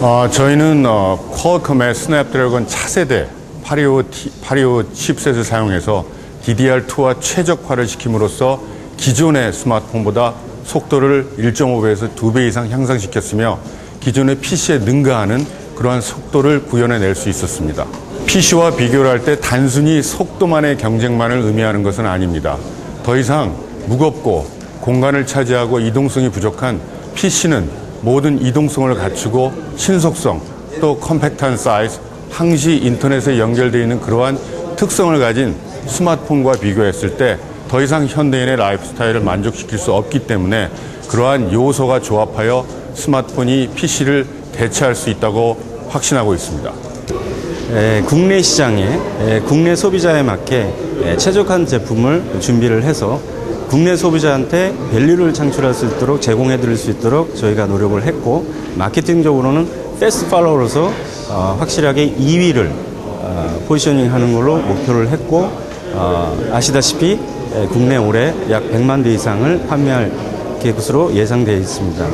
어, 저희는 어, 퀄컴의 스냅드래곤 차세대 825, T- 825 칩셋을 사용해서 DDR2와 최적화를 시킴으로써 기존의 스마트폰보다 속도를 1.5배에서 2배 이상 향상시켰으며 기존의 PC에 능가하는 그러한 속도를 구현해낼 수 있었습니다. PC와 비교를 할 때 단순히 속도만의 경쟁만을 의미하는 것은 아닙니다. 더 이상 무겁고 공간을 차지하고 이동성이 부족한 PC는 모든 이동성을 갖추고 신속성 또 컴팩트한 사이즈, 항시 인터넷에 연결되어 있는 그러한 특성을 가진 스마트폰과 비교했을 때 더 이상 현대인의 라이프 스타일을 만족시킬 수 없기 때문에 그러한 요소가 조합하여 스마트폰이 PC를 대체할 수 있다고 확신하고 있습니다. 에, 국내 시장에 에, 국내 소비자에 맞게 에, 최적한 제품을 준비를 해서 국내 소비자한테 밸류를 창출할 수 있도록 제공해 드릴 수 있도록 저희가 노력을 했고 마케팅적으로는 패스트 팔로우로서 어, 확실하게 2위를 어, 포지셔닝 하는 걸로 목표를 했고 어, 아시다시피 에, 국내 올해 약 100만 대 이상을 판매할 것으로 예상되어 있습니다.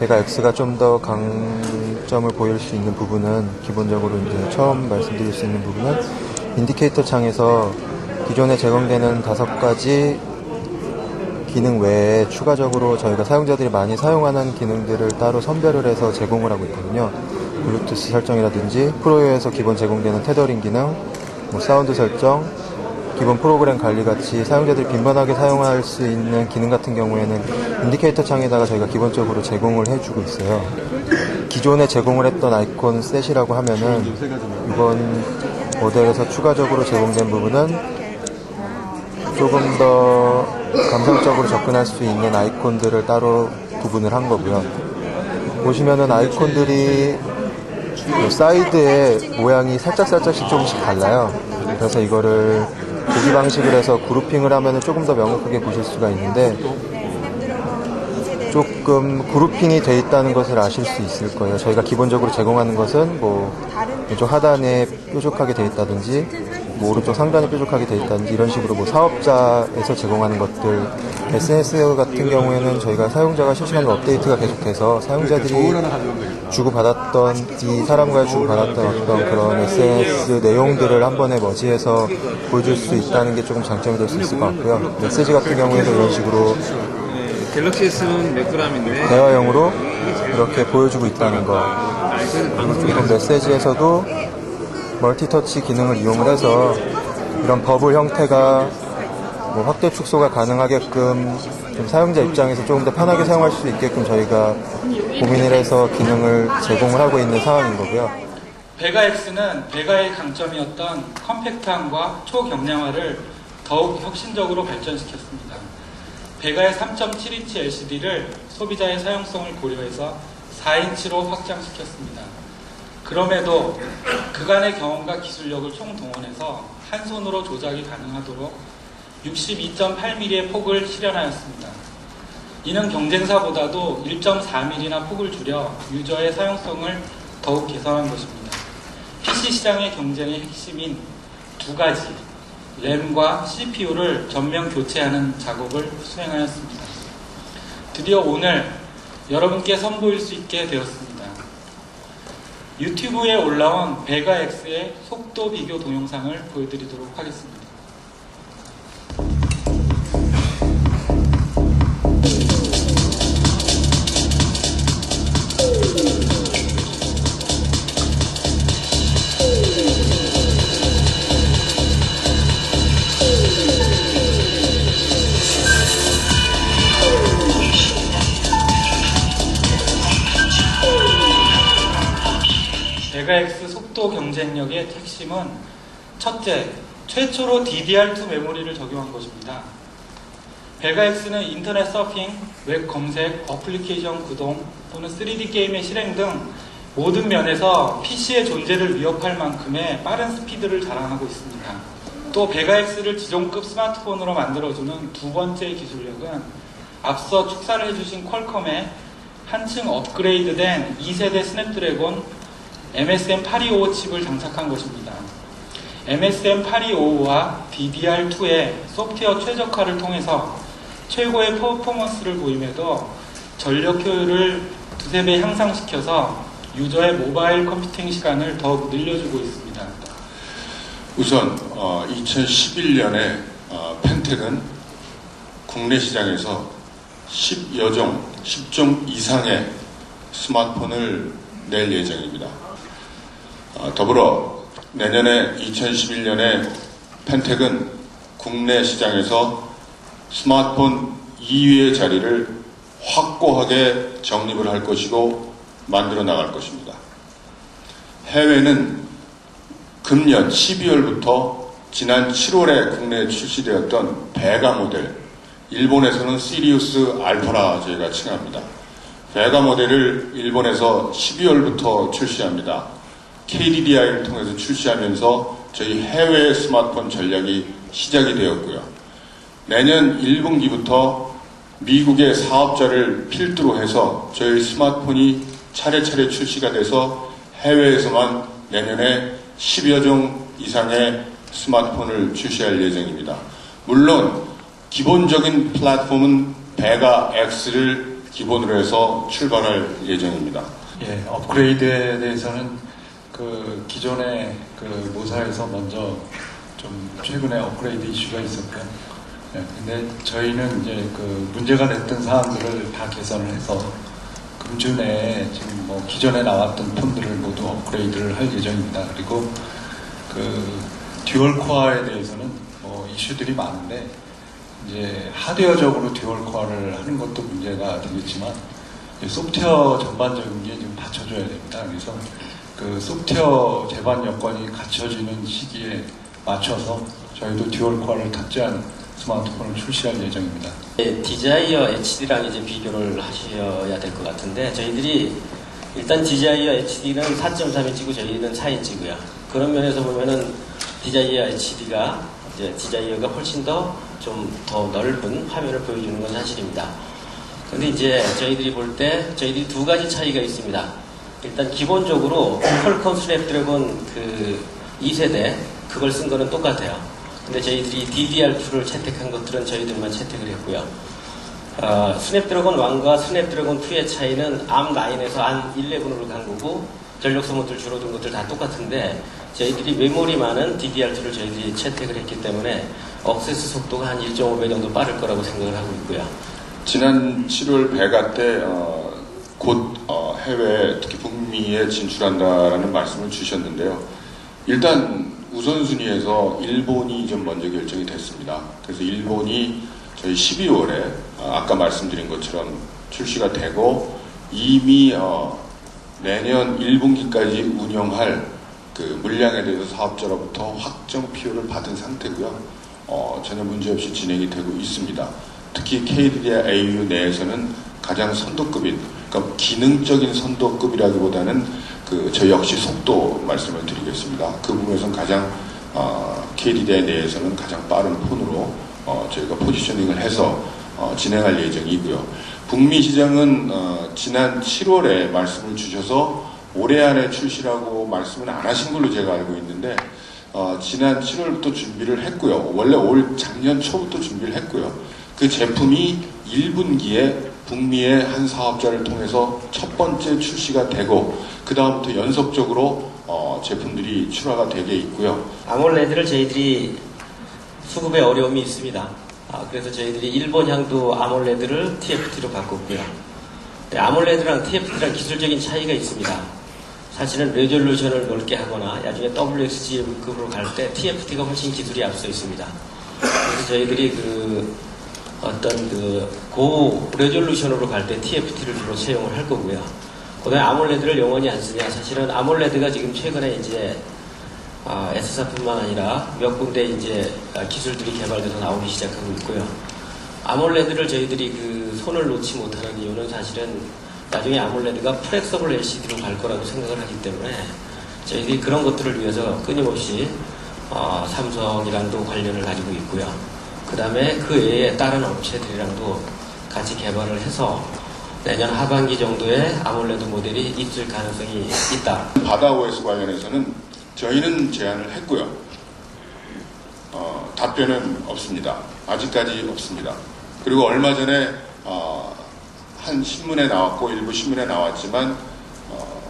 배가 X가 좀 더 강점을 보일 수 있는 부분은 기본적으로 이제 처음 말씀드릴 수 있는 부분은 인디케이터 창에서 기존에 제공되는 다섯 가지 기능 외에 추가적으로 저희가 사용자들이 많이 사용하는 기능들을 따로 선별을 해서 제공을 하고 있거든요. 블루투스 설정이라든지 프로요에서 기본 제공되는 테더링 기능, 뭐 사운드 설정, 기본 프로그램 관리 같이 사용자들이 빈번하게 사용할 수 있는 기능 같은 경우에는 인디케이터 창에다가 저희가 기본적으로 제공을 해주고 있어요. 기존에 제공을 했던 아이콘 셋이라고 하면은 이번 모델에서 추가적으로 제공된 부분은 조금 더 감성적으로 접근할 수 있는 아이콘들을 따로 구분을 한 거고요. 보시면은 아이콘들이 요 사이드의 모양이 살짝살짝씩 조금씩 달라요. 그래서 이거를 보기 방식을 해서 그룹핑을 하면은 조금 더 명확하게 보실 수가 있는데 조금 그룹핑이 돼 있다는 것을 아실 수 있을 거예요. 저희가 기본적으로 제공하는 것은 뭐 왼쪽 하단에 뾰족하게 돼 있다든지 뭐 오른쪽 상단에 뾰족하게 돼 있다든지 이런 식으로 뭐 사업자에서 제공하는 것들 SNS 같은 경우에는 저희가 사용자가 실시간으로 업데이트가 계속돼서 사용자들이 주고받았던 이 사람과 주고받았던 어떤 그런 SNS 내용들을 한 번에 머지해서 보여줄 수 있다는 게 조금 장점이 될 수 있을 것 같고요. 메시지 같은 경우에도 이런 식으로 갤럭시 S는 몇 그램인데 대화형으로 이렇게 보여주고 있다는 거. 이런 메시지에서도 멀티터치 기능을 이용을 해서 이런 버블 형태가 뭐 확대 축소가 가능하게끔 좀 사용자 입장에서 조금 더 편하게 사용할 수 있게끔 저희가 고민을 해서 기능을 제공을 하고 있는 상황인 거고요. 베가 X는 베가의 강점이었던 컴팩트함과 초경량화를 더욱 혁신적으로 발전시켰습니다. 베가의 3.7인치 LCD를 소비자의 사용성을 고려해서 4인치로 확장시켰습니다. 그럼에도 그간의 경험과 기술력을 총동원해서 한 손으로 조작이 가능하도록 62.8mm의 폭을 실현하였습니다. 이는 경쟁사보다도 1.4mm나 폭을 줄여 유저의 사용성을 더욱 개선한 것입니다. PC 시장의 경쟁의 핵심인 두 가지 램과 CPU를 전면 교체하는 작업을 수행하였습니다. 드디어 오늘 여러분께 선보일 수 있게 되었습니다. 유튜브에 올라온 베가 X의 속도 비교 동영상을 보여드리도록 하겠습니다. 베가X 속도 경쟁력의 핵심은 첫째, 최초로 DDR2 메모리를 적용한 것입니다. 베가X는 인터넷 서핑, 웹 검색, 어플리케이션 구동 또는 3D 게임의 실행 등 모든 면에서 PC의 존재를 위협할 만큼의 빠른 스피드를 자랑하고 있습니다. 또 베가X를 지존급 스마트폰으로 만들어주는 두 번째 기술력은 앞서 축사를 해주신 퀄컴의 한층 업그레이드된 2세대 스냅드래곤 MSM 825 칩을 장착한 것입니다. MSM 825와 DDR2의 소프트웨어 최적화를 통해서 최고의 퍼포먼스를 보임에도 전력 효율을 두세 배 향상시켜서 유저의 모바일 컴퓨팅 시간을 더욱 늘려주고 있습니다. 우선 2011년에 펜텍은 국내 시장에서 10여 종, 10종 이상의 스마트폰을 낼 예정입니다. 어, 더불어 내년에 2011년에 펜텍은 국내 시장에서 스마트폰 2위의 자리를 확고하게 정립을 할 것이고 만들어 나갈 것입니다. 해외는 금년 12월부터 지난 7월에 국내에 출시되었던 베가 모델, 일본에서는 시리우스 알파라 저희가 칭합니다. 베가 모델을 일본에서 12월부터 출시합니다. KDDI를 통해서 출시하면서 저희 해외 스마트폰 전략이 시작이 되었고요. 내년 1분기부터 미국의 사업자를 필두로 해서 저희 스마트폰이 차례차례 출시가 돼서 해외에서만 내년에 10여 종 이상의 스마트폰을 출시할 예정입니다. 물론 기본적인 플랫폼은 베가 X를 기본으로 해서 출발할 예정입니다. 예, 업그레이드에 대해서는 그 기존의 그 모사에서 먼저 좀 최근에 업그레이드 이슈가 있었고요. 예, 근데 저희는 이제 그 문제가 됐던 사항들을 다 개선을 해서 금주 내에 지금 뭐 기존에 나왔던 폰들을 모두 업그레이드를 할 예정입니다. 그리고 그 듀얼 코어에 대해서는 뭐 이슈들이 많은데 이제 하드웨어적으로 듀얼 코어를 하는 것도 문제가 되겠지만 이 소프트웨어 전반적인 게 좀 받쳐줘야 됩니다. 그래서 그 소프트웨어 제반 여건이 갖춰지는 시기에 맞춰서 저희도 듀얼 코어를 탑재한 스마트폰을 출시할 예정입니다. 네, 디자이어 HD랑 이제 비교를 하셔야 될 것 같은데 저희들이 일단 디자이어 HD는 4.3인치고 저희는 4인치고요. 그런 면에서 보면은 디자이어 HD가 이제 디자이어가 훨씬 더 좀 더 넓은 화면을 보여주는 건 사실입니다. 근데 이제 저희들이 볼 때 저희들이 두 가지 차이가 있습니다. 일단 기본적으로 퀄컴 스냅 드래곤 그 2세대 그걸 쓴 거는 똑같아요. 근데 저희들이 DDR2를 채택한 것들은 저희들만 채택을 했고요. 어, 스냅드래곤 1과 스냅드래곤 2의 차이는 ARM9에서 ARM11으로 간 거고 전력 소모들 줄어든 것들 다 똑같은데 저희들이 메모리 많은 DDR2를 저희들이 채택을 했기 때문에 억세스 속도가 한 1.5배 정도 빠를 거라고 생각을 하고 있고요. 지난 7월 배가 때, 어, 곧 어, 해외, 특히 북미에 진출한다라는 말씀을 주셨는데요. 일단 우선순위에서 일본이 좀 먼저 결정이 됐습니다. 그래서 일본이 저희 12월에 아까 말씀드린 것처럼 출시가 되고 이미 어, 내년 1분기까지 운영할 그 물량에 대해서 사업자로부터 확정 PO를 받은 상태고요. 어, 전혀 문제 없이 진행이 되고 있습니다. 특히 KDDI AU 내에서는 가장 선도급인, 그러니까 기능적인 선도급이라기보다는 그 저 역시 속도 말씀을 드리겠습니다. 그 부분에서는 가장 어, KDDI 내에서는 가장 빠른 폰으로 어, 저희가 포지셔닝을 해서 어, 진행할 예정이고요. 북미 시장은 어, 지난 7월에 말씀을 주셔서 올해 안에 출시라고 말씀은 안 하신 걸로 제가 알고 있는데 어, 지난 7월부터 준비를 했고요. 원래 올 작년 초부터 준비를 했고요. 그 제품이 1분기에 북미의 한 사업자를 통해서 첫 번째 출시가 되고 그 다음부터 연속적으로 어, 제품들이 출하가 되게 있고요. 아몰레드를 저희들이 수급에 어려움이 있습니다. 아, 그래서 저희들이 일본 향도 아몰레드를 TFT로 바꿨고요. 네, 아몰레드랑 TFT랑 기술적인 차이가 있습니다. 사실은 레졸루션을 넓게 하거나 나중에 WXG급으로 갈 때 TFT가 훨씬 기술이 앞서 있습니다. 그래서 저희들이 그 어떤 그 고 레졸루션으로 갈 때 TFT를 주로 채용을 할 거고요. 그다음에 아몰레드를 영원히 안 쓰냐? 사실은 아몰레드가 지금 최근에 이제 아, S사뿐만 아니라 몇 군데 이제 아, 기술들이 개발돼서 나오기 시작하고 있고요. 아몰레드를 저희들이 그 손을 놓지 못하는 이유는 사실은 나중에 아몰레드가 플렉서블 LCD로 갈 거라고 생각을 하기 때문에 저희들이 그런 것들을 위해서 끊임없이 어, 삼성이랑도 관련을 가지고 있고요. 그 다음에 그 외에 다른 업체들이랑도 같이 개발을 해서 내년 하반기 정도에 아몰레드 모델이 있을 가능성이 있다. 바다 OS 관련해서는 저희는 제안을 했고요. 어, 답변은 없습니다. 아직까지 없습니다. 그리고 얼마 전에 어, 한 신문에 나왔고 일부 신문에 나왔지만 어,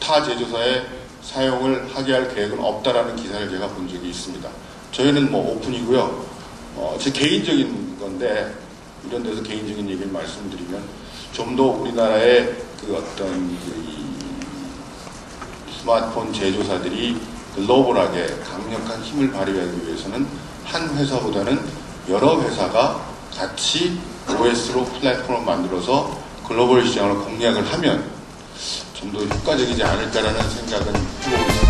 타 제조사의 사용을 하게 할 계획은 없다라는 기사를 제가 본 적이 있습니다. 저희는 뭐 오픈이고요. 어, 제 개인적인 건데 이런 데서 개인적인 얘기를 말씀드리면 좀 더 우리나라의 그 어떤 이 스마트폰 제조사들이 글로벌하게 강력한 힘을 발휘하기 위해서는 한 회사보다는 여러 회사가 같이 OS로 플랫폼을 만들어서 글로벌 시장을 공략을 하면 좀 더 효과적이지 않을까라는 생각은 해보고 있습니다.